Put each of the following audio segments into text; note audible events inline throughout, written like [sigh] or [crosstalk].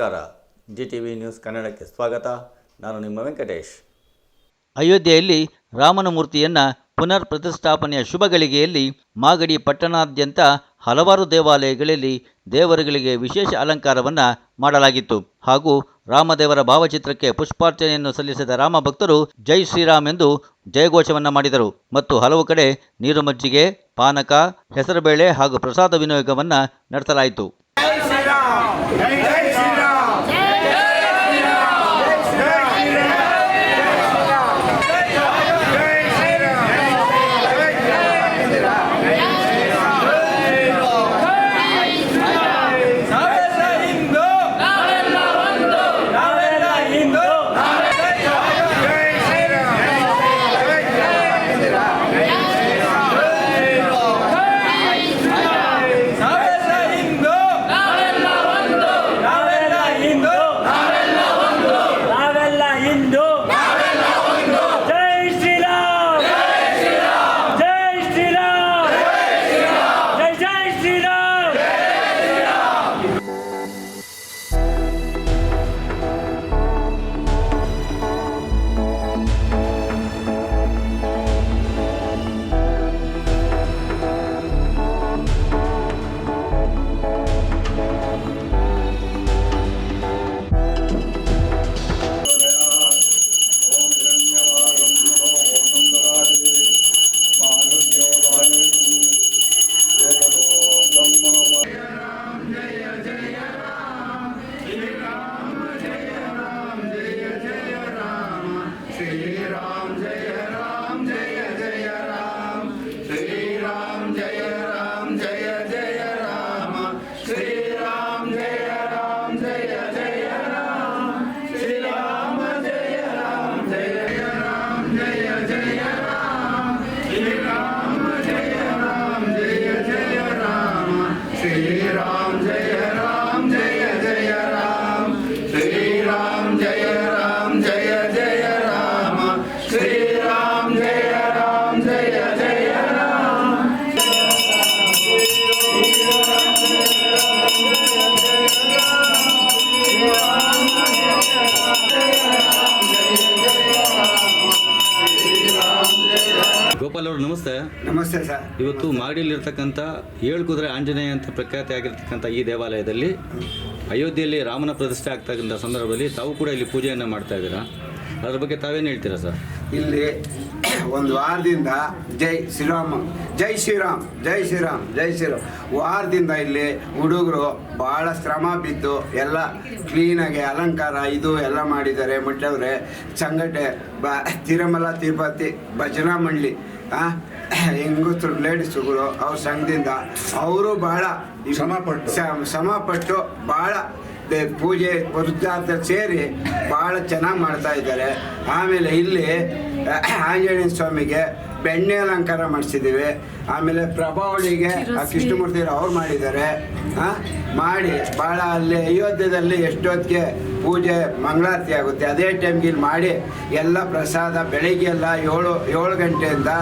ನಮಸ್ಕಾರ. G T V news ಕನ್ನಡಕ್ಕೆ ಸ್ವಾಗತ. ನಾನು ನಿಮ್ಮ ವೆಂಕಟೇಶ್. ಅಯೋಧ್ಯೆಯಲ್ಲಿ ರಾಮನ ಮೂರ್ತಿಯನ್ನು ಪುನರ್ ಪ್ರತಿಷ್ಠಾಪನೆಯ ಶುಭ ಗಳಿಗೆಯಲ್ಲಿ ಮಾಗಡಿ ಪಟ್ಟಣಾದ್ಯಂತ ಹಲವಾರು ದೇವಾಲಯಗಳಲ್ಲಿ ದೇವರುಗಳಿಗೆ ವಿಶೇಷ ಅಲಂಕಾರವನ್ನು ಮಾಡಲಾಗಿತ್ತು. ಹಾಗೂ ರಾಮದೇವರ ಭಾವಚಿತ್ರಕ್ಕೆ ಪುಷ್ಪಾರ್ಚನೆಯನ್ನು ಸಲ್ಲಿಸಿದ ರಾಮ ಭಕ್ತರು ಜೈ ಶ್ರೀರಾಮ್ ಎಂದು ಜಯಘೋಷವನ್ನು ಮಾಡಿದರು. ಮತ್ತು ಹಲವು ಕಡೆ ನೀರು ಮಜ್ಜಿಗೆ ಪಾನಕ ಹೆಸರುಬೇಳೆ ಹಾಗೂ ಪ್ರಸಾದ ವಿನಿಯೋಗವನ್ನು ನಡೆಸಲಾಯಿತು. ಇವತ್ತು ಮಾಗಡಿಯಲ್ಲಿರ್ತಕ್ಕಂಥ ಏಳು ಕುದುರೆ ಆಂಜನೇಯ ಅಂತ ಪ್ರಖ್ಯಾತಿ ಆಗಿರ್ತಕ್ಕಂಥ ಈ ದೇವಾಲಯದಲ್ಲಿ ಅಯೋಧ್ಯೆಯಲ್ಲಿ ರಾಮನ ಪ್ರತಿಷ್ಠೆ ಆಗ್ತಕ್ಕಂಥ ಸಂದರ್ಭದಲ್ಲಿ ತಾವು ಕೂಡ ಇಲ್ಲಿ ಪೂಜೆಯನ್ನು ಮಾಡ್ತಾ ಇದ್ದೀರಾ? ಅದ್ರ ಬಗ್ಗೆ ತಾವೇನು ಹೇಳ್ತೀರಾ ಸರ್? ಇಲ್ಲಿ ಒಂದು ವಾರದಿಂದ ಜೈ ಶ್ರೀರಾಮ್ ಜೈ ಶ್ರೀರಾಮ್ ಜೈ ಶ್ರೀರಾಮ್ ಜೈ ಶ್ರೀರಾಮ್. ವಾರದಿಂದ ಇಲ್ಲಿ ಹುಡುಗರು ಭಾಳ ಶ್ರಮ ಬಿದ್ದು ಎಲ್ಲ ಕ್ಲೀನಾಗಿ ಅಲಂಕಾರ ಇದು ಎಲ್ಲ ಮಾಡಿದ್ದಾರೆ. ಮುಟ್ಟವ್ರೆ ಸಂಘಟೆ ಬ ತಿರುಮಲ ತಿರುಪತಿ ಭಜನಾ ಮಂಡಳಿ ಆ, ಹೆಂಗಸರು ಲೇಡೀಸ್ಗಳು ಅವ್ರ ಸಂಘದಿಂದ ಅವರು ಭಾಳ ಶ್ರಮಪಟ್ಟು. ಶ್ರಮ- ಶ್ರಮಪಟ್ಟು ಭಾಳ ದೇ- ಪೂಜೆ ವೃದ್ಧಾರ್ಥ ಸೇರಿ ಭಾಳ ಚೆನ್ನಾಗಿ ಮಾಡ್ತಾ ಇದ್ದಾರೆ ಆಮೇಲೆ ಇಲ್ಲಿ ಆಂಜನೇಯ ಸ್ವಾಮಿಗೆ ಬೆಣ್ಣೆ ಅಲಂಕಾರ ಮಾಡಿಸಿದ್ದೀವಿ. ಆಮೇಲೆ ಪ್ರಭಾವಳಿಗೆ ಆ ಕೃಷ್ಣಮೂರ್ತಿ ಅವ್ರು ಮಾಡಿದ್ದಾರೆ. ಮಾಡಿ ಭಾಳ ಅಲ್ಲಿ ಅಯೋಧ್ಯದಲ್ಲಿ ಎಷ್ಟೊತ್ತಿಗೆ ಪೂಜೆ ಮಂಗಳಾರತಿ ಆಗುತ್ತೆ ಅದೇ ಟೈಮ್ಗೆ ಇಲ್ಲಿ ಮಾಡಿ ಎಲ್ಲ ಪ್ರಸಾದ ಬೆಳಿಗ್ಗೆ ಎಲ್ಲ ಏಳು ಏಳು ಗಂಟೆಯಿಂದ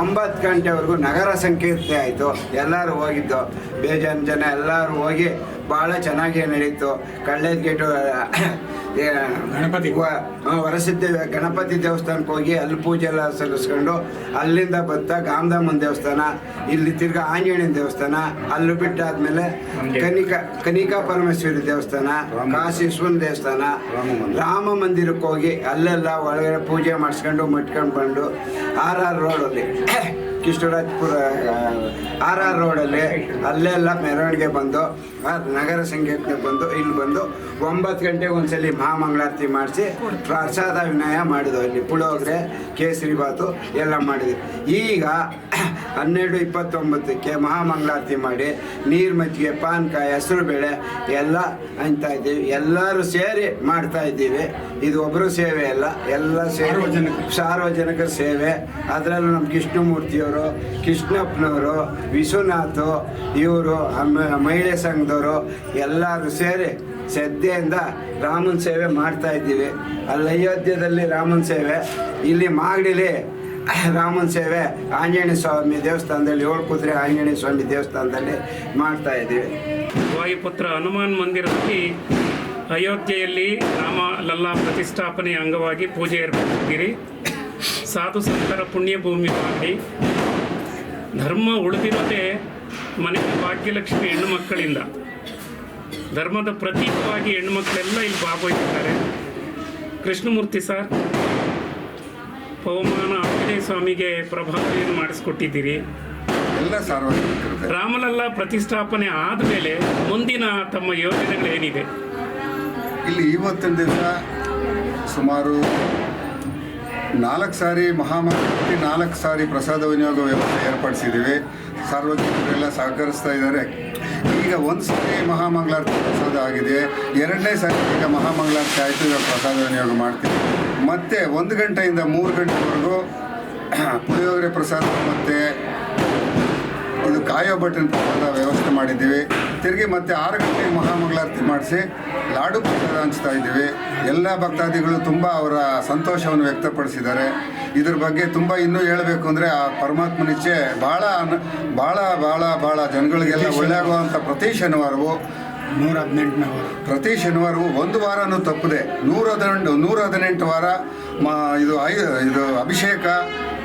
ಒಂಬತ್ತು ಗಂಟೆವರೆಗೂ ನಗರ ಸಂಕೀರ್ತಿ ಆಯಿತು. ಎಲ್ಲರೂ ಹೋಗಿದ್ದು. ಬೇಜಾನ್ ಜನ ಎಲ್ಲರೂ ಹೋಗಿ ಭಾಳ ಚೆನ್ನಾಗಿ ನಡೀತು. ಕಳ್ಳೆದ್ಗೇಟು ಗಣಪತಿ. ವರಸಿದ್ಧ ಗಣಪತಿ ದೇವಸ್ಥಾನಕ್ಕೆ ಹೋಗಿ ಅಲ್ಲಿ ಪೂಜೆ ಎಲ್ಲ ಸಲ್ಲಿಸ್ಕೊಂಡು ಅಲ್ಲಿಂದ ಬತ್ತ ಗಾಮಧಾಮನ ದೇವಸ್ಥಾನ ಇಲ್ಲಿ ತಿರ್ಗಾ ಆಂಜನೇಯನ ದೇವಸ್ಥಾನ ಅಲ್ಲಿ ಬಿಟ್ಟಾದ್ಮೇಲೆ ಕನಿಕಾ ಕನಿಕಾ ಪರಮೇಶ್ವರಿ ದೇವಸ್ಥಾನ ಕಾಶಿ ಕಾಶೀಶ್ವರನ ದೇವಸ್ಥಾನ ರಾಮ ಮಂದಿರಕ್ಕೆ ಹೋಗಿ ಅಲ್ಲೆಲ್ಲ ಒಳಗಡೆ ಪೂಜೆ ಮಾಡಿಸ್ಕೊಂಡು ಮಟ್ಕೊಂಡು ಬಂದು ಆರ್ ಆರ್ ರೋಡಲ್ಲಿ ಕೃಷ್ಣರಾಜಪುರ ಆರ್ ಆರ್ ರೋಡಲ್ಲಿ ಅಲ್ಲೆಲ್ಲ ಮೆರವಣಿಗೆ ಬಂದು ನಗರ ಸಂಗೀತಕ್ಕೆ ಬಂದು ಇಲ್ಲಿ ಬಂದು ಒಂಬತ್ತು ಗಂಟೆಗೆ ಒಂದ್ಸಲಿ ಮಹಾಮಂಗಳಾರತಿ ಮಾಡಿಸಿ ಪ್ರಸಾದ ವಿನಯ ಮಾಡಿದ್ವು. ಇಲ್ಲಿ ಪುಳೋಗ್ರೆ ಕೇಸರಿ ಬಾತು ಎಲ್ಲ ಮಾಡಿದ್ವಿ. ಈಗ ಹನ್ನೆರಡು ಇಪ್ಪತ್ತೊಂಬತ್ತಕ್ಕೆ ಮಹಾಮಂಗಳಾರತಿ ಮಾಡಿ ನೀರು ಮಜ್ಜಿಗೆ ಪಾನಕ ಹೆಸರು ಬೇಳೆ ಎಲ್ಲ ಹಂಚ್ತಾ ಇದ್ದೀವಿ. ಎಲ್ಲರೂ ಸೇರಿ ಮಾಡ್ತಾ ಇದ್ದೀವಿ. ಇದು ಒಬ್ಬರು ಸೇವೆ ಅಲ್ಲ ಎಲ್ಲ ಸೇರಿ ಸಾರ್ವಜನಿಕ. ಸಾರ್ವಜನಿಕ ಸೇವೆ. ಅದರಲ್ಲೂ ನಮ್ಮ ಕೃಷ್ಣಮೂರ್ತಿಯವರು ಕೃಷ್ಣಪ್ಪನವರು, ವಿಶ್ವನಾಥ್, ಇವರು ಮಹಿಳೆ ಸಂಘದವರು ಎಲ್ಲರೂ ಸೇರಿ ಶ್ರದ್ಧೆಯಿಂದ ರಾಮನ ಸೇವೆ ಮಾಡ್ತಾ ಇದ್ದೀವಿ. ಅಲ್ಲಿ ಅಯೋಧ್ಯದಲ್ಲಿ ರಾಮನ ಸೇವೆ, ಇಲ್ಲಿ ಮಾಗಡಿಲಿ ರಾಮನ ಸೇವೆ ಆಂಜನೇಯ ಸ್ವಾಮಿ ದೇವಸ್ಥಾನದಲ್ಲಿ, ಏಳು ಕುದುರೆ ಆಂಜನೇಯ ಸ್ವಾಮಿ ದೇವಸ್ಥಾನದಲ್ಲಿ ಮಾಡ್ತಾ ಇದ್ದೀವಿ. ವಾಯುಪುತ್ರ ಹನುಮಾನ್ ಮಂದಿರದಲ್ಲಿ ಅಯೋಧ್ಯೆಯಲ್ಲಿ ರಾಮ ಲಲ್ಲಾ ಪ್ರತಿಷ್ಠಾಪನೆಯ ಅಂಗವಾಗಿ ಪೂಜೆ ಏರ್ಪಡಿಸಿದ್ದೀರಿ ಸಾಧು ಸಂತರ ಪುಣ್ಯಭೂಮಿ ಮಾಡಿ ಧರ್ಮ ಉಳಿದಿರೋದೆ ಮನೆ ಭಾಗ್ಯಲಕ್ಷ್ಮಿ ಹೆಣ್ಣು ಮಕ್ಕಳಿಂದ ಧರ್ಮದ ಪ್ರತೀಕವಾಗಿ ಹೆಣ್ಣುಮಕ್ಕಳೆಲ್ಲ ಇಲ್ಲಿ ಭಾಗವಹಿಸಿದ್ದಾರೆ. ಕೃಷ್ಣಮೂರ್ತಿ ಸರ್ ಪವಮಾನ ಆಂಜನೇಯ ಸ್ವಾಮಿಗೆ ಪ್ರಭಾವಿಯನ್ನು ಮಾಡಿಸ್ಕೊಟ್ಟಿದ್ದೀರಿ. ಎಲ್ಲ ಸಾರ್ವಜನಿಕರು. ರಾಮಲಲ್ಲ ಪ್ರತಿಷ್ಠಾಪನೆ ಆದಮೇಲೆ ಮುಂದಿನ ತಮ್ಮ ಯೋಜನೆಗಳೇನಿದೆ? ಇಲ್ಲಿ ಇವತ್ತಿನ ದಿವಸ ಸುಮಾರು ನಾಲ್ಕು ಸಾರಿ ಮಹಾಮಾರಿ ನಾಲ್ಕು ಸಾರಿ ಪ್ರಸಾದ ವಿನಿಯೋಗ ವ್ಯವಸ್ಥೆ ಏರ್ಪಡಿಸಿದ್ದೀವಿ ಸಾರ್ವಜನಿಕರೆಲ್ಲ ಸಹಕರಿಸ್ತಾ ಇದ್ದಾರೆ. ಈಗ ಒಂದು ಸಾರಿ ಮಹಾಮಂಗಳಾರತಿ ಪ್ರಸಾದ ಆಗಿದೆ. ಎರಡನೇ ಸಾರಿ ಈಗ ಮಹಾಮಂಗಳಾರತಿ ಆಯಿತು, ಇವಾಗ ಪ್ರಸಾದ ವಿನಿಯೋಗ ಮಾಡ್ತೀವಿ. ಮತ್ತೆ ಒಂದು ಗಂಟೆಯಿಂದ ಮೂರು ಗಂಟೆವರೆಗೂ [clears throat] ಪುಳಿಯೋಗರೆ ಪ್ರಸಾದ ಮತ್ತು ಇದು ಕಾಯೋ ಬಟನ್ ಪ್ರಸಾದ ವ್ಯವಸ್ಥೆ ಮಾಡಿದ್ದೀವಿ. ತಿರುಗಿ ಮತ್ತೆ ಆರು ಗಂಟೆಗೆ ಮಹಾಮಂಗಳಾರತಿ ಮಾಡಿಸಿ ಲಾಡು ಪ್ರಸಾದ ಹಂಚ್ತಾ ಇದ್ದೀವಿ. ಎಲ್ಲ ಭಕ್ತಾದಿಗಳು ತುಂಬ ಅವರ ಸಂತೋಷವನ್ನು ವ್ಯಕ್ತಪಡಿಸಿದ್ದಾರೆ. ಇದ್ರ ಬಗ್ಗೆ ತುಂಬ ಇನ್ನೂ ಹೇಳಬೇಕು ಅಂದರೆ ಆ ಪರಮಾತ್ಮನಿಚ್ಛೆ ಭಾಳ ಭಾಳ ಭಾಳ ಭಾಳ ಜನಗಳಿಗೆಲ್ಲ ಒಳ್ಳೆಯಾಗುವಂಥ ಪ್ರತಿ ಶನಿವಾರವೂ ನೂರ ಹದಿನೆಂಟನೇ ಪ್ರತಿ ಶನಿವಾರವೂ ಒಂದು ವಾರನೂ ತಪ್ಪದೆ ನೂರ ಹದಿನೆಂಟು ನೂರ ಹದಿನೆಂಟು ವಾರ ಮ ಇದು ಐ ಇದು ಅಭಿಷೇಕ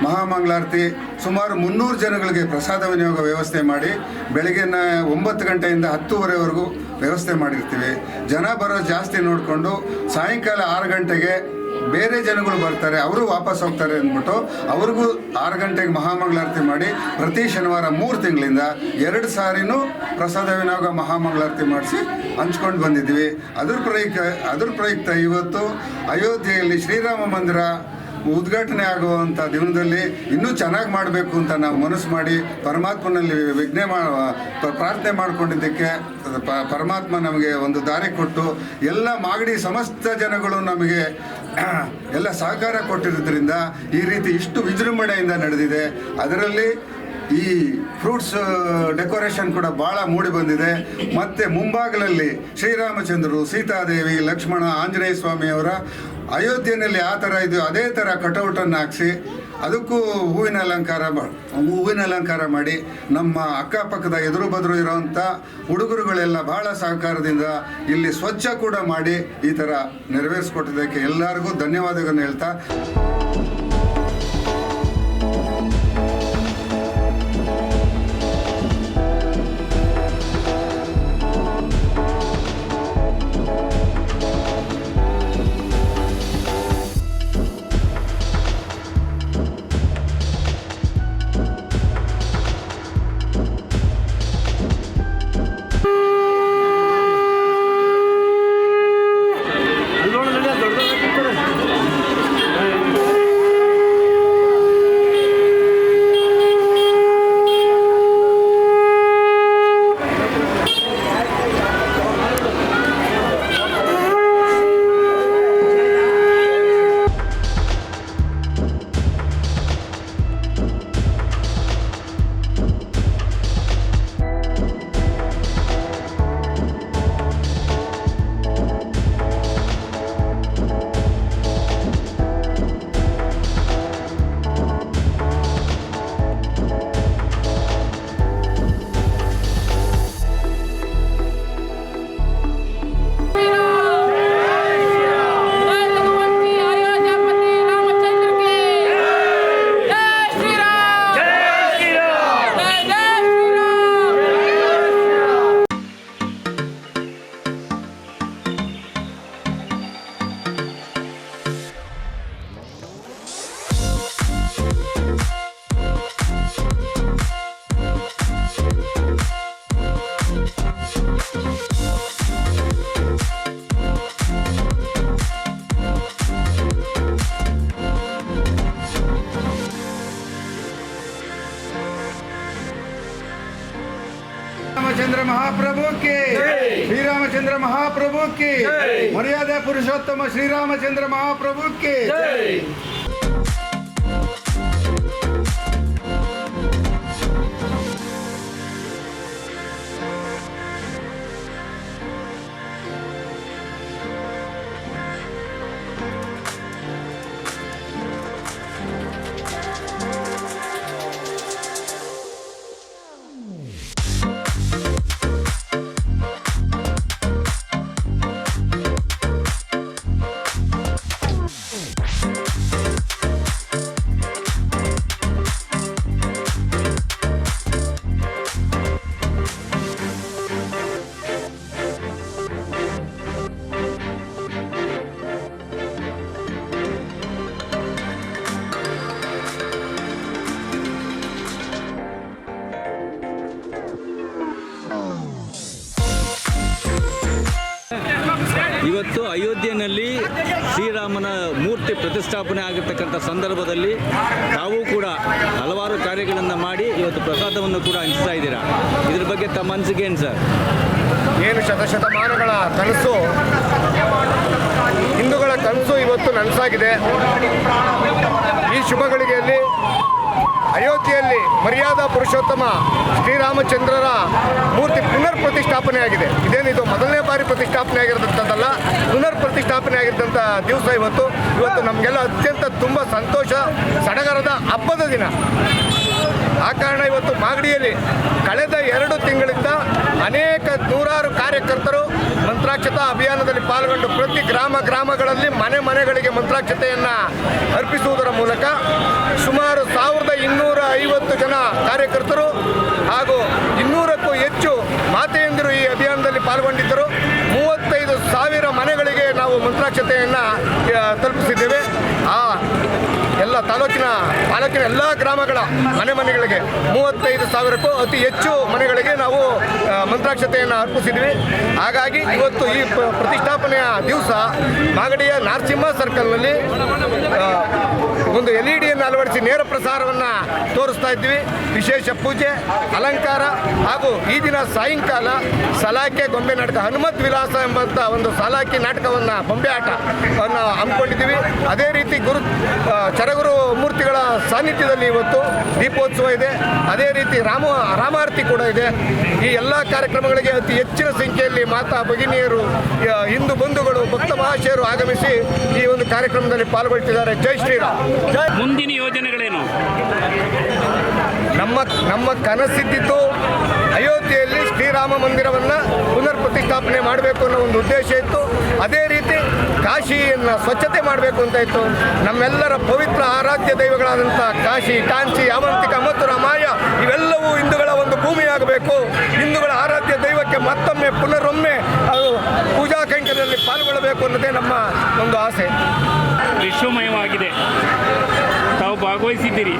ಮಹಾಮಂಗಳಾರತಿ ಸುಮಾರು ಮುನ್ನೂರು ಜನಗಳಿಗೆ ಪ್ರಸಾದ ವಿನಿಯೋಗ ವ್ಯವಸ್ಥೆ ಮಾಡಿ ಬೆಳಗಿನ ಒಂಬತ್ತು ಗಂಟೆಯಿಂದ ಹತ್ತುವರೆವರೆಗೂ ವ್ಯವಸ್ಥೆ ಮಾಡಿರ್ತೀವಿ. ಜನ ಬರೋ ಜಾಸ್ತಿ ನೋಡಿಕೊಂಡು ಸಾಯಂಕಾಲ ಆರು ಗಂಟೆಗೆ ಬೇರೆ ಜನಗಳು ಬರ್ತಾರೆ, ಅವರು ವಾಪಸ್ ಹೋಗ್ತಾರೆ ಅಂದ್ಬಿಟ್ಟು ಅವ್ರಿಗೂ ಆರು ಗಂಟೆಗೆ ಮಹಾಮಂಗಳಾರತಿ ಮಾಡಿ ಪ್ರತಿ ಶನಿವಾರ ಮೂರು ತಿಂಗಳಿಂದ ಎರಡು ಸಾರಿನೂ ಪ್ರಸಾದ ವಿನಿಯೋಗ ಮಹಾಮಂಗಳಾರತಿ ಮಾಡಿಸಿ ಹಂಚ್ಕೊಂಡು ಬಂದಿದ್ವಿ ಅದ್ರ ಪ್ರಯುಕ್ತ ಅದ್ರ ಪ್ರಯುಕ್ತ ಇವತ್ತು ಅಯೋಧ್ಯೆಯಲ್ಲಿ ಶ್ರೀರಾಮ ಮಂದಿರ ಉದ್ಘಾಟನೆ ಆಗುವಂಥ ದಿನದಲ್ಲಿ ಇನ್ನೂ ಚೆನ್ನಾಗಿ ಮಾಡಬೇಕು ಅಂತ ನಾವು ಮನಸ್ಸು ಮಾಡಿ ಪರಮಾತ್ಮನಲ್ಲಿ ವಿಘ್ನೆ ಪ್ರಾರ್ಥನೆ ಮಾಡಿಕೊಂಡಿದ್ದಕ್ಕೆ ಪರಮಾತ್ಮ ನಮಗೆ ಒಂದು ದಾರಿ ಕೊಟ್ಟು ಎಲ್ಲ ಮಾಗಡಿ ಸಮಸ್ತ ಜನಗಳು ನಮಗೆ [clears throat] ಎಲ್ಲ ಸಹಕಾರ ಕೊಟ್ಟಿರೋದ್ರಿಂದ ಈ ರೀತಿ ಇಷ್ಟು ವಿಜೃಂಭಣೆಯಿಂದ ನಡೆದಿದೆ. ಅದರಲ್ಲಿ ಈ ಫ್ರೂಟ್ಸ್ ಡೆಕೋರೇಷನ್ ಕೂಡ ಭಾಳ ಮೂಡಿ ಬಂದಿದೆ. ಮತ್ತೆ ಮುಂಭಾಗಲಲ್ಲಿ ಶ್ರೀರಾಮಚಂದ್ರರು, ಸೀತಾದೇವಿ, ಲಕ್ಷ್ಮಣ, ಆಂಜನೇಯ ಸ್ವಾಮಿಯವರ ಅಯೋಧ್ಯೆಯಲ್ಲಿ ಆ ಥರ ಇದು ಅದೇ ಥರ ಕಟೌಟನ್ನು ಹಾಕ್ಸಿ ಅದಕ್ಕೂ ಹೂವಿನ ಅಲಂಕಾರ ಹೂವಿನ ಅಲಂಕಾರ ಮಾಡಿ ನಮ್ಮ ಅಕ್ಕಪಕ್ಕದ ಎದುರು ಬದುರು ಇರೋವಂಥ ಹುಡುಗರುಗಳೆಲ್ಲ ಬಹಳ ಸಹಕಾರದಿಂದ ಇಲ್ಲಿ ಸ್ವಚ್ಛ ಕೂಡ ಮಾಡಿ ಈ ಥರ ನೆರವೇರಿಸ್ಕೊಟ್ಟಿದ್ದಕ್ಕೆ ಎಲ್ಲರಿಗೂ ಧನ್ಯವಾದಗಳನ್ನು ಹೇಳ್ತಾ ಶ್ರೀರಾಮಚಂದ್ರ ಮಹಾಪ್ರಭು की ಮರ್ಯಾದೆ ಪುರುಷೋತ್ತಮ ಶ್ರೀರಾಮಚಂದ್ರ ಪ್ರತಿಷ್ಠಾಪನೆ ಆಗಿರ್ತಕ್ಕಂಥ ಸಂದರ್ಭದಲ್ಲಿ ತಾವು ಕೂಡ ಹಲವಾರು ಕಾರ್ಯಗಳನ್ನು ಮಾಡಿ ಇವತ್ತು ಪ್ರಸಾದವನ್ನು ಕೂಡ ಹಂಚ್ತಾ ಇದ್ದೀರಾ? ಇದ್ರ ಬಗ್ಗೆ ತಮ್ಮ ಅನಿಸಿಕೆ ಏನು ಸರ್? ಏನು ಶತಶತಮಾನಗಳ ಕನಸು, ಹಿಂದೂಗಳ ಕನಸು ಇವತ್ತು ನನಸಾಗಿದೆ. ಈ ಶುಭಗಳಿಗೆಯಲ್ಲಿ ಅಯೋಧ್ಯೆಯಲ್ಲಿ ಮರ್ಯಾದಾ ಪುರುಷೋತ್ತಮ ಶ್ರೀರಾಮಚಂದ್ರರ ಮೂರ್ತಿ ಪುನರ್ ಪ್ರತಿಷ್ಠಾಪನೆ ಆಗಿದೆ ಇದೇನಿದು ಮೊದಲನೇ ಬಾರಿ ಪ್ರತಿಷ್ಠಾಪನೆ ಆಗಿರತಕ್ಕಂಥದ್ದಲ್ಲ ಪುನರ್ ಪ್ರತಿಷ್ಠಾಪನೆ ಆಗಿದ್ದಂಥ ದಿವಸ ಇವತ್ತು. ಇವತ್ತು ನಮಗೆಲ್ಲ ಅತ್ಯಂತ ತುಂಬ ಸಂತೋಷ, ಸಡಗರದ ಹಬ್ಬದ ದಿನ. ಆ ಕಾರಣ ಇವತ್ತು ಮಾಗಡಿಯಲ್ಲಿ ಕಳೆದ ಎರಡು ತಿಂಗಳಿಂದ ಅನೇಕ ನೂರಾರು ಕಾರ್ಯಕರ್ತರು ಮಂತ್ರಾಕ್ಷತಾ ಅಭಿಯಾನದಲ್ಲಿ ಪಾಲ್ಗೊಂಡು ಪ್ರತಿ ಗ್ರಾಮ ಗ್ರಾಮಗಳಲ್ಲಿ ಮನೆ ಮನೆಗಳಿಗೆ ಮಂತ್ರಾಕ್ಷತೆಯನ್ನು ಅರ್ಪಿಸುವುದರ ಮೂಲಕ ಸುಮಾರು ಸಾವಿರದ ಇನ್ನೂರ ಐವತ್ತು ಜನ ಕಾರ್ಯಕರ್ತರು ಹಾಗೂ ಇನ್ನೂರಕ್ಕೂ ಹೆಚ್ಚು ಮಾತೆಯಂದಿರು ಈ ಅಭಿಯಾನದಲ್ಲಿ ಪಾಲ್ಗೊಂಡಿದ್ದರು. ಸಾವಿರ ಮನೆಗಳಿಗೆ ನಾವು ಮಂತ್ರಾಕ್ಷತೆಯನ್ನು ತಲುಪಿಸಿದ್ದೇವೆ. ಆ ಎಲ್ಲ ತಾಲೂಕಿನ ತಾಲೂಕಿನ ಎಲ್ಲ ಗ್ರಾಮಗಳ ಮನೆ ಮನೆಗಳಿಗೆ ಮೂವತ್ತೈದು ಸಾವಿರಕ್ಕೂ ಅತಿ ಹೆಚ್ಚು ಮನೆಗಳಿಗೆ ನಾವು ಮಂತ್ರಾಕ್ಷತೆಯನ್ನು ಅರ್ಪಿಸಿದ್ವಿ. ಹಾಗಾಗಿ ಇವತ್ತು ಈ ಪ್ರತಿಷ್ಠಾಪನೆಯ ದಿವಸ ಮಾಗಡಿಯ ನಾರಸಿಂಹ ಸರ್ಕಲ್ನಲ್ಲಿ ಒಂದು ಎಲ್ ಇ ಡಿಯನ್ನು ಅಳವಡಿಸಿ ನೇರ ಪ್ರಸಾರವನ್ನು ತೋರಿಸ್ತಾ ಇದ್ವಿ. ವಿಶೇಷ ಪೂಜೆ, ಅಲಂಕಾರ ಹಾಗೂ ಈ ದಿನ ಸಾಯಂಕಾಲ ಸಲಾಕೆ ಗೊಂಬೆ ನಾಟಕ, ಹನುಮತ್ ವಿಲಾಸ ಎಂಬಂಥ ಒಂದು ಸಲಾಕಿ ನಾಟಕವನ್ನು ಬೊಂಬೆ ಆಟ ಅದೇ ರೀತಿ ಗುರು ಆ, ಚರಗುರು ಮೂರ್ತಿಗಳ ಸಾನ್ನಿಧ್ಯದಲ್ಲಿ ಇವತ್ತು ದೀಪೋತ್ಸವ ಇದೆ. ಅದೇ ರೀತಿ ರಾಮ ರಾಮಾರತಿ ಕೂಡ ಇದೆ. ಈ ಎಲ್ಲ ಕಾರ್ಯಕ್ರಮಗಳಿಗೆ ಅತಿ ಹೆಚ್ಚಿನ ಸಂಖ್ಯೆಯಲ್ಲಿ ಮಾತಾ ಭಗಿನಿಯರು ಹಿಂದೂ ಬಂಧುಗಳು ಭಕ್ತ ಮಹಾಶಯರು ಆಗಮಿಸಿ ಈ ಒಂದು ಕಾರ್ಯಕ್ರಮದಲ್ಲಿ ಪಾಲ್ಗೊಳ್ತಿದ್ದಾರೆ. ಜೈ ಶ್ರೀರಾಮ್. ಮುಂದಿನ ಯೋಜನೆಗಳೇನು? ನಮ್ಮ ನಮ್ಮ ಕನಸಿದ್ದಿದ್ದು ಅಯೋಧ್ಯೆಯಲ್ಲಿ ಶ್ರೀರಾಮ ಮಂದಿರವನ್ನು ಪುನರ್ ಪ್ರತಿಷ್ಠಾಪನೆ ಮಾಡಬೇಕು ಅನ್ನೋ ಒಂದು ಉದ್ದೇಶ ಇತ್ತು. ಅದೇ ರೀತಿ ಕಾಶಿಯನ್ನು ಸ್ವಚ್ಛತೆ ಮಾಡಬೇಕು ಅಂತ ಇತ್ತು. ನಮ್ಮೆಲ್ಲರ ಪವಿತ್ರ ಆರಾಧ್ಯ ದೈವಗಳಾದಂಥ ಕಾಶಿ, ಕಾಂಚಿ ಅವಂತಿಕ ಮತ್ತು ರಾಮಾಯ ಇವೆಲ್ಲವೂ ಹಿಂದೂಗಳ ಒಂದು ಭೂಮಿಯಾಗಬೇಕು. ಹಿಂದೂಗಳ ಆರಾಧ್ಯ ದೈವಕ್ಕೆ ಮತ್ತೊಮ್ಮೆ ಪುನರೊಮ್ಮೆ ಅದು ಪೂಜಾ ಕೈಂಕರ್ಯದಲ್ಲಿ ಪಾಲ್ಗೊಳ್ಳಬೇಕು ಅನ್ನೋದೇ ನಮ್ಮ ಒಂದು ಆಸೆ. ವಿಶ್ವಮಯವಾಗಿದೆ. ತಾವು ಭಾಗವಹಿಸಿದ್ದೀರಿ.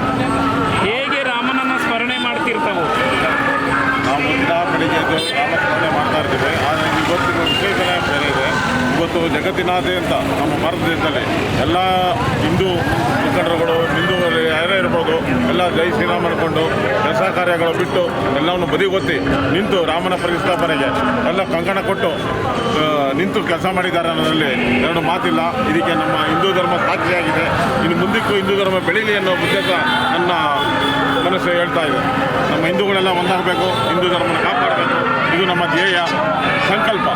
ಹೇಗೆ ರಾಮನನ್ನು ಸ್ಮರಣೆ ಮಾಡ್ತಿರ್ತಾವು? ಎದ್ದು ನಾಮಸ್ಮರಣೆ ಮಾಡ್ತಾ ಇರ್ತೀವಿ. ಆದರೆ ಇವತ್ತಿನ ವಿಶೇಷಣೆ ಬೇರೆ ಇದೆ ಇವತ್ತು ಜಗತ್ತಿನಾದ್ಯಂತ ನಮ್ಮ ಭಾರತ ದೇಶದಲ್ಲಿ ಎಲ್ಲ ಹಿಂದೂ ಮುಖಂಡರುಗಳು ಹಿಂದೂ ಯಾರೇ ಇರ್ಬೋದು, ಎಲ್ಲ ಜೈ ಶ್ರೀರಾಮ್ ಅನ್ಕೊಂಡು ಕೆಲಸ ಕಾರ್ಯಗಳು ಬಿಟ್ಟು ಎಲ್ಲವನ್ನು ಬದಿಗೊತ್ತಿ ನಿಂತು ರಾಮನ ಪ್ರತಿಷ್ಠಾಪನೆಗೆ ಎಲ್ಲ ಕಂಕಣ ಕೊಟ್ಟು ನಿಂತು ಕೆಲಸ ಮಾಡಿದ್ದಾರೆ ಅನ್ನೋದರಲ್ಲಿ ಎರಡು ಮಾತಿಲ್ಲ. ಇದಕ್ಕೆ ನಮ್ಮ ಹಿಂದೂ ಧರ್ಮ ಸಾಕ್ಷಿಯಾಗಿದೆ. ಇನ್ನು ಮುಂದಕ್ಕೂ ಹಿಂದೂ ಧರ್ಮ ಬೆಳೀಲಿ ಅನ್ನೋ ಉದ್ದೇಶ ನನ್ನ ಮನಸ್ಸು ಹೇಳ್ತಾ ಇದೆ. ನಮ್ಮ ಹಿಂದೂಗಳೆಲ್ಲ ಒಂದಾಗಬೇಕು. ಹಿಂದೂ ಧರ್ಮನ ಕಾಪಾಡಬೇಕು. ಇದು ನಮ್ಮ ಧ್ಯೇಯ ಸಂಕಲ್ಪ.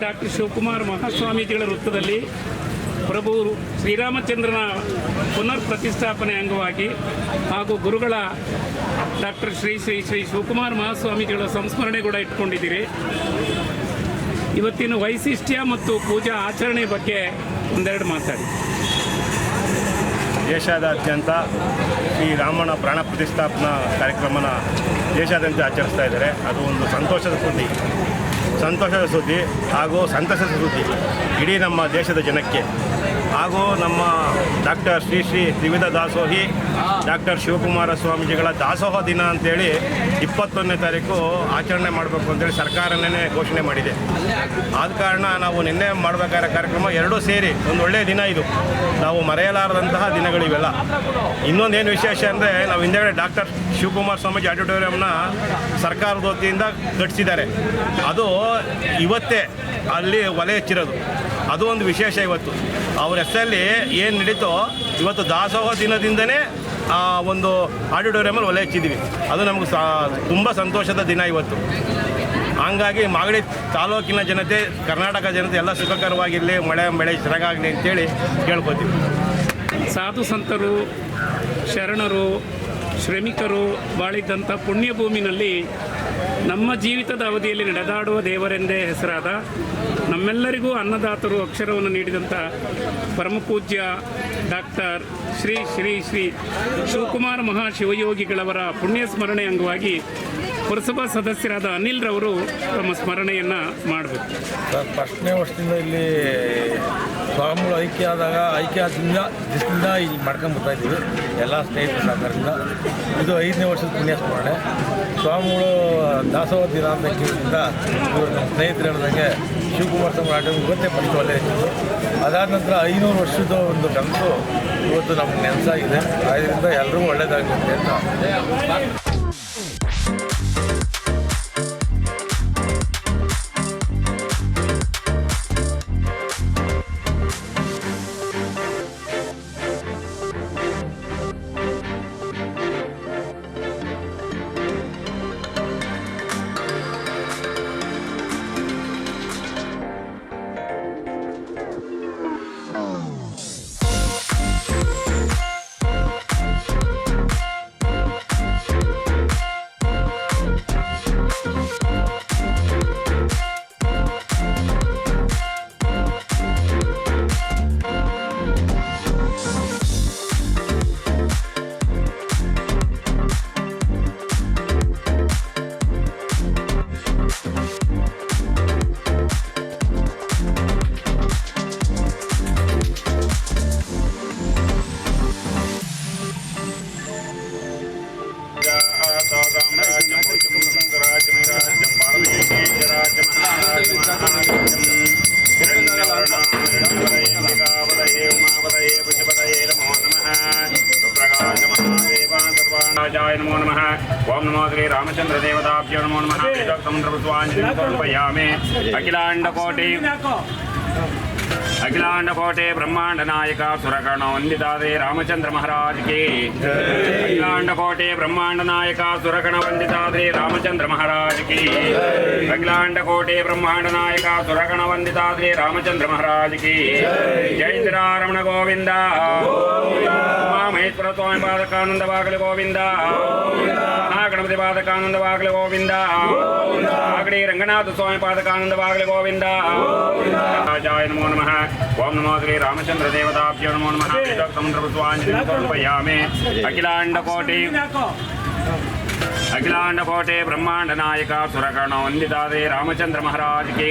ಡಾಕ್ಟರ್ ಶಿವಕುಮಾರ್ ಮಹಾಸ್ವಾಮೀಜಿಗಳ ವೃತ್ತದಲ್ಲಿ ಪ್ರಭು ಶ್ರೀರಾಮಚಂದ್ರನ ಪುನರ್ ಪ್ರತಿಷ್ಠಾಪನೆ ಅಂಗವಾಗಿ ಹಾಗೂ ಗುರುಗಳ ಡಾಕ್ಟರ್ ಶ್ರೀ ಶ್ರೀ ಶ್ರೀ ಶಿವಕುಮಾರ್ ಮಹಾಸ್ವಾಮೀಜಿಗಳ ಸಂಸ್ಮರಣೆ ಕೂಡ ಇಟ್ಕೊಂಡಿದ್ದೀರಿ. ಇವತ್ತಿನ ವೈಶಿಷ್ಟ್ಯ ಮತ್ತು ಪೂಜಾ ಆಚರಣೆ ಬಗ್ಗೆ ಒಂದೆರಡು ಮಾತಾಡಿ. ದೇಶಾದ್ಯಂತ ಈ ರಾಮನ ಪ್ರಾಣ ಪ್ರತಿಷ್ಠಾಪನಾ ಕಾರ್ಯಕ್ರಮನ ದೇಶಾದ್ಯಂತ ಆಚರಿಸ್ತಾ ಇದ್ದಾರೆ. ಅದು ಒಂದು ಸಂತೋಷದ ಸುದ್ದಿ. ಸಂತೋಷದ ಸುದ್ದಿ ಹಾಗೂ ಸಂತಸದ ಸುದ್ದಿ ಇಡೀ ನಮ್ಮ ದೇಶದ ಜನಕ್ಕೆ. ಹಾಗೂ ನಮ್ಮ ಡಾಕ್ಟರ್ ಶ್ರೀ ಶ್ರೀ ತ್ರಿವಿಧ ದಾಸೋಹಿ ಡಾಕ್ಟರ್ ಶಿವಕುಮಾರ ಸ್ವಾಮೀಜಿಗಳ ದಾಸೋಹ ದಿನ ಅಂತೇಳಿ ಇಪ್ಪತ್ತೊಂದನೇ ತಾರೀಕು ಆಚರಣೆ ಮಾಡಬೇಕು ಅಂತೇಳಿ ಸರ್ಕಾರನೇ ಘೋಷಣೆ ಮಾಡಿದೆ. ಆದ ಕಾರಣ ನಾವು ನಿನ್ನೆ ಮಾಡಬೇಕಾದ ಕಾರ್ಯಕ್ರಮ ಎರಡೂ ಸೇರಿ ಒಂದು ಒಳ್ಳೆಯ ದಿನ ಇದು. ನಾವು ಮರೆಯಲಾರದಂತಹ ದಿನಗಳಿವೆಲ್ಲ. ಇನ್ನೊಂದೇನು ವಿಶೇಷ ಅಂದರೆ ನಾವು ಹಿಂದೆಗಡೆ ಡಾಕ್ಟರ್ ಶಿವಕುಮಾರ್ ಸ್ವಾಮೀಜಿ ಆಡಿಟೋರಿಯಂನ ಸರ್ಕಾರದ ವತಿಯಿಂದ ಕಟ್ಟಿಸಿದ್ದಾರೆ. ಅದು ಇವತ್ತೇ ಅಲ್ಲಿ ಒಲೆ ಹೆಚ್ಚಿರೋದು. ಅದು ಒಂದು ವಿಶೇಷ ಇವತ್ತು. ಅವ್ರ ಹೆಸರಲ್ಲಿ ಏನು ನಡೀತೋ ಇವತ್ತು ದಾಸೋಹ ದಿನದಿಂದನೇ ಆ ಒಂದು ಆಡಿಟೋರಿಯಮಲ್ಲಿ ಒಲೆ ಹಚ್ಚಿದ್ದೀವಿ. ಅದು ನಮಗೆ ಸಾ ತುಂಬ ಸಂತೋಷದ ದಿನ ಇವತ್ತು. ಹಂಗಾಗಿ ಮಾಗಡಿ ತಾಲೂಕಿನ ಜನತೆ, ಕರ್ನಾಟಕ ಜನತೆ ಎಲ್ಲ ಸುಖಕರವಾಗಿರಲಿ, ಮಳೆ ಮಳೆ ಚೆನ್ನಾಗಾಗಲಿ ಅಂತೇಳಿ ಕೇಳ್ಕೊತೀವಿ. ಸಾಧು ಸಂತರು, ಶರಣರು ಶ್ರಮಿಕರು ಬಾಳಿದ್ದಂಥ ಪುಣ್ಯಭೂಮಿನಲ್ಲಿ ನಮ್ಮ ಜೀವಿತದ ಅವಧಿಯಲ್ಲಿ ನಡೆದಾಡುವ ದೇವರೆಂದೇ ಹೆಸರಾದ ನಮ್ಮೆಲ್ಲರಿಗೂ ಅನ್ನದಾತರು ಅಕ್ಷರವನ್ನು ನೀಡಿದಂಥ ಪರಮಪೂಜ್ಯ ಡಾಕ್ಟರ್ ಶ್ರೀ ಶ್ರೀ ಶ್ರೀ ಶಿವಕುಮಾರ ಮಹಾಶಿವಯೋಗಿಗಳವರ ಪುಣ್ಯ ಸ್ಮರಣೆ ಅಂಗವಾಗಿ ಪುರಸಭಾ ಸದಸ್ಯರಾದ ಅನಿಲ್ ರವರು ತಮ್ಮ ಸ್ಮರಣೆಯನ್ನು ಮಾಡಬೇಕು. ಸರ್, ಫಸ್ಟ್ನೇ ವರ್ಷದಿಂದ ಇಲ್ಲಿ ಸ್ವಾಮಿಗಳು ಐಕ್ಯ ಆದಾಗ ಐಕ್ಯ ಆದಿಂದ ದಿಸದಿಂದ ಇಲ್ಲಿ ಮಾಡ್ಕೊಂಡ್ಬರ್ತಾ ಇದ್ದೀವಿ, ಎಲ್ಲ ಸ್ನೇಹಿತರ ಸಹಕಾರದಿಂದ ಇದು ಐದನೇ ವರ್ಷದ ಪುಣ್ಯ ಸ್ಮರಣೆ ಸ್ವಾಮಿಗಳು ದಾಸೋಹ ದಿನ ಅಂತ ಕೇಳಿದ್ರಿಂದ ಇವರು ನಮ್ಮ ಸ್ನೇಹಿತರು ಹೇಳಿದಂಗೆ ಶಿವಕುಮಾರ್ ಸ್ವಾಮಿ ಇವತ್ತೇ ಫಸ್ಟ್ ಒಳ್ಳೆ ಇತ್ತು ಅದಾದ ನಂತರ ಐನೂರು ವರ್ಷದ ಒಂದು ಕನಸು ಇವತ್ತು ನಮ್ಗೆ ನೆನಸಾಗಿದೆ. ಆದ್ದರಿಂದ ಎಲ್ರಿಗೂ ಒಳ್ಳೆಯದಾಗುತ್ತೆ ಅಂತ around about a బ్రహ్మాండ నాయక సురగణ వందితాదే రామచంద్ర మహారాజ్కి అఖిలాండ కోటే బ్రహ్మాండ నాయక సురగణ వందితాదే రామచంద్ర మహారాజ్కి అఖిలాండ కోటే బ్రహ్మాండ నాయక సురగణ వందితాదే రామచంద్ర మహారాజ్కి జై శ్రీరారమణ గోవింద మహేశ్వర స్వామి బాధకానంద వాగలి గోవింద గణపతి బాధకానంద వాగలి గోవింద ఆగడి రంగనాథ స్వామి పాదకానంద వాగలి గోవింద ఓం నమో శ్రీ రామ రామచంద్రదేవతాభ్యో నమో నమ సముద్రపుష్పాంజలి సమర్పయామి అఖిలాండకోటి അഖിലാണ്ട പോട്ടെ ബ്രഹ്മാണ്ട നായക സുരഗണ വന്ദിതാതെ രാമചന്ദ്ര മഹാരാജ് കെ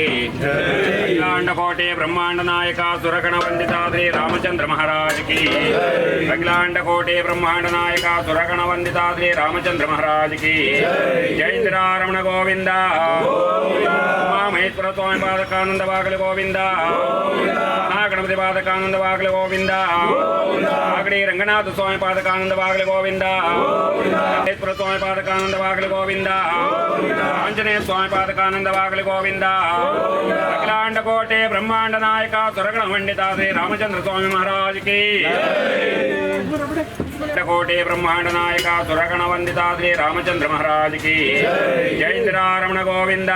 അഖിലാണ്ട പോട്ടെ ബ്രഹ്മാണ്ട നായക സുരഗണ വന്ദിതാതെ രാമചന്ദ്ര മഹാരാജ് കെ അഖിലാണ്ട കോട്ടെ ബ്രഹ്മാണ്ട നായക സുരഗണ വന്ദിതാതെ രാമചന്ദ്ര മഹാരാജ് കെ ജയന്ദ്രാരമണ ഗോവിന്ദ മഹേശ്വര സ്വാമി പാദക്കാനന്ദ വാഗല ഗോവിന്ദ ഗണപതി പാദക്കാനന്ദ വാഗല ഗോവിന്ദ ആകടി രംഗനാഥ സ്വാമി പാദക്കാനന്ദ വാഗല ഗോവിന്ദ മഹേശ്വര സ്വാമി പാദക്കാനന്ദ ಸ್ವಾಮಿ ಪಾದಕಾನಂದ ವಾಗಲಿ ಗೋವಿಂದ ಗಣಪತಿ ಪಾದಕಾನಂದ ವಾಗಲಿ ಗೋವಿಂದ ಆಗಡಿ ರಂಗನಾಥ ಸ್ವಾಮಿ ಪಾದಕಾನಂದ ವಾಗಲಿ ಗೋವಿಂದ ಮಹೇಶ್ವರ ಸ್ವಾಮಿ ಪಾದಕಾನಂದ ಕೋಟೆ ಬ್ರಹ್ಮಾಂಡ ನಾಯಕ, ಸುರಗಣ ವಂದಿತ ಶ್ರೀ ರಾಮಚಂದ್ರ ಮಹಾರಾಜ ಕಿ ಜೈ. ಶ್ರೀ ರಮಣ ಗೋವಿಂದ.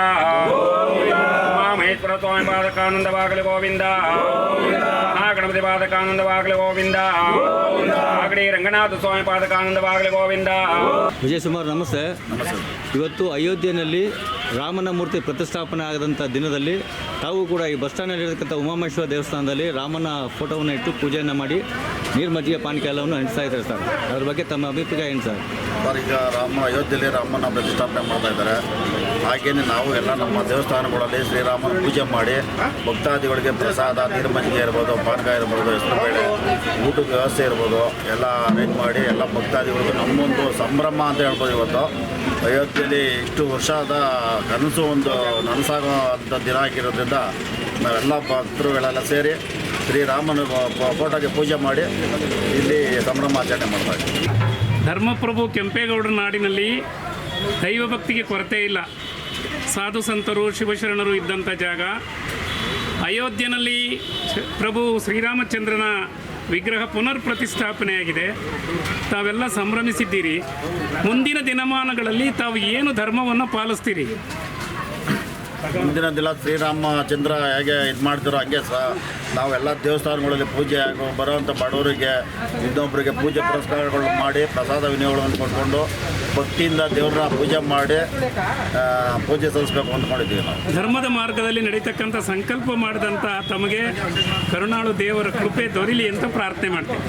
ಮಹೇಶ್ವರ ಸ್ವಾಮಿ ಪಾದಕಾನಂದ ವಾಗಲಿ ಗೋವಿಂದ. ಗಣಪತಿ ಪಾದಕಾನಂದ ವಾಗಲಿ ಗೋವಿಂದ. ಆಗಡಿ ರಂಗನಾಥ ಸ್ವಾಮಿ ಪಾದಕಾನಂದ ವಾಗಲಿ ಗೋವಿಂದ. ವಿಜಯ್ ಸುಮಾರ್ ನಮಸ್ತೆ. ಇವತ್ತು ಅಯೋಧ್ಯೆಯಲ್ಲಿ ರಾಮನ ಮೂರ್ತಿ ಪ್ರತಿಷ್ಠಾಪನೆ ಆಗದಂಥ ದಿನದಲ್ಲಿ ತಾವು ಕೂಡ ಈ ಬಸ್ ಸ್ಟ್ಯಾಂಡಲ್ಲಿರತಕ್ಕಂಥ ಉಮಾಮೇಶ್ವರ ದೇವಸ್ಥಾನದಲ್ಲಿ ರಾಮನ ಫೋಟೋವನ್ನು ಇಟ್ಟು ಪೂಜೆಯನ್ನು ಮಾಡಿ ನೀರು ಮಜ್ಜಿಗೆ ಪಾನಕ ಎಲ್ಲವನ್ನು ಹಂಚ್ತಾ ಇದ್ದಾರೆ. ಸರ್ ಅದ್ರ ಬಗ್ಗೆ ತಮ್ಮ ಅಭಿಪ್ರಾಯ ಏನು ಸರ್? ಸರ್, ಈಗ ರಾಮ ಅಯೋಧ್ಯೆಯಲ್ಲಿ ರಾಮನ ಪ್ರತಿಷ್ಠಾಪನೆ ಮಾಡ್ತಾ ಇದ್ದಾರೆ. ಹಾಗೇನೆ ನಾವು ಎಲ್ಲ ನಮ್ಮ ದೇವಸ್ಥಾನಗಳಲ್ಲಿ ಶ್ರೀರಾಮನ ಪೂಜೆ ಮಾಡಿ ಭಕ್ತಾದಿಗಳಿಗೆ ಪ್ರಸಾದ ನೀರು ಮಜ್ಜಿಗೆ ಇರ್ಬೋದು, ಪಾನಕ ಇರ್ಬೋದು ಬೇಳೆ, ಊಟದ ವ್ಯವಸ್ಥೆ ಇರ್ಬೋದು, ಎಲ್ಲ ಅರೇಂಜ್ ಮಾಡಿ ಎಲ್ಲ ಭಕ್ತಾದಿಗಳಿಗೂ ನಮ್ಮೊಂದು ಸಂಭ್ರಮ ಅಂತ ಹೇಳ್ಬೋದು ಇವತ್ತು. ಅಯೋಧ್ಯೆಯಲ್ಲಿ ಇಷ್ಟು ವರ್ಷದ ಕನಸು ಒಂದು ನನಸಾಗೋ ಅಂಥ ದಿನ ಆಗಿರೋದ್ರಿಂದ ನಾವೆಲ್ಲ ಭಕ್ತರುಗಳೆಲ್ಲ ಸೇರಿ ಶ್ರೀರಾಮನ ಫೋಟೋಗೆ ಪೂಜೆ ಮಾಡಿ ಇಲ್ಲಿ ಸಂಭ್ರಮ ಆಚರಣೆ ಮಾಡ್ತಾ ಇದ್ದೀವಿ. ಧರ್ಮಪ್ರಭು ಕೆಂಪೇಗೌಡರ ನಾಡಿನಲ್ಲಿ ದೈವ ಭಕ್ತಿಗೆ ಕೊರತೆ ಇಲ್ಲ. ಸಾಧು ಸಂತರು, ಶಿವಶರಣರು ಇದ್ದಂಥ ಜಾಗ. ಅಯೋಧ್ಯೆಯಲ್ಲಿ ಪ್ರಭು ಶ್ರೀರಾಮಚಂದ್ರನ ವಿಗ್ರಹ ಪುನರ್ ಪ್ರತಿಷ್ಠಾಪನೆಯಾಗಿದೆ ತಾವೆಲ್ಲ ಸಂಭ್ರಮಿಸಿದ್ದೀರಿ. ಮುಂದಿನ ದಿನಮಾನಗಳಲ್ಲಿ ತಾವು ಏನು ಧರ್ಮವನ್ನು ಪಾಲಿಸ್ತೀರಿ? ಮುಂದಿನ ದಿನ ಶ್ರೀರಾಮ ಚಂದ್ರ ಹೇಗೆ ಇದು ಮಾಡ್ತಾರೋ ಹಂಗೆ ಸಹ ನಾವೆಲ್ಲ ದೇವಸ್ಥಾನಗಳಲ್ಲಿ ಪೂಜೆ ಆಗೋ ಬರೋವಂಥ ಬಡವರಿಗೆ ಇನ್ನೊಬ್ಬರಿಗೆ ಪೂಜೆ ಪುರಸ್ಕಾರಗಳು ಮಾಡಿ ಪ್ರಸಾದ ವಿನಿಯೋಗಗಳನ್ನು ಕೊಟ್ಕೊಂಡು ಭಕ್ತಿಯಿಂದ ದೇವ್ರನ್ನ ಪೂಜೆ ಮಾಡಿ ಪೂಜೆ ಸಲ್ಲಿಸ್ಬೇಕು ಅಂದ್ಕೊಂಡಿದ್ದೀವಿ ನಾವು. ಧರ್ಮದ ಮಾರ್ಗದಲ್ಲಿ ನಡೀತಕ್ಕಂಥ ಸಂಕಲ್ಪ ಮಾಡಿದಂಥ ತಮಗೆ ಕರುಣಾಳು ದೇವರ ಕೃಪೆ ದೊರಿಲಿ ಅಂತ ಪ್ರಾರ್ಥನೆ ಮಾಡ್ತೀವಿ.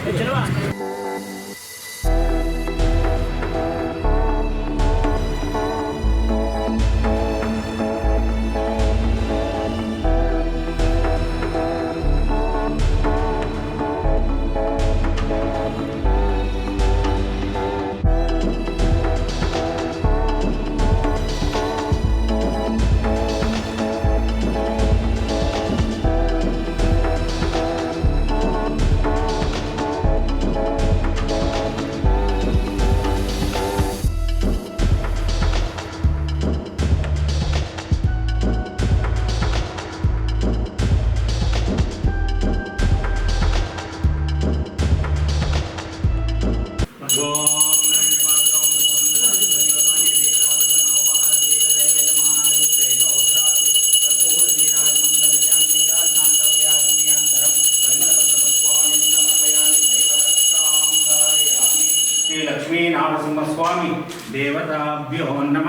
నరసింహస్వామి దేవతాభ్యో నమ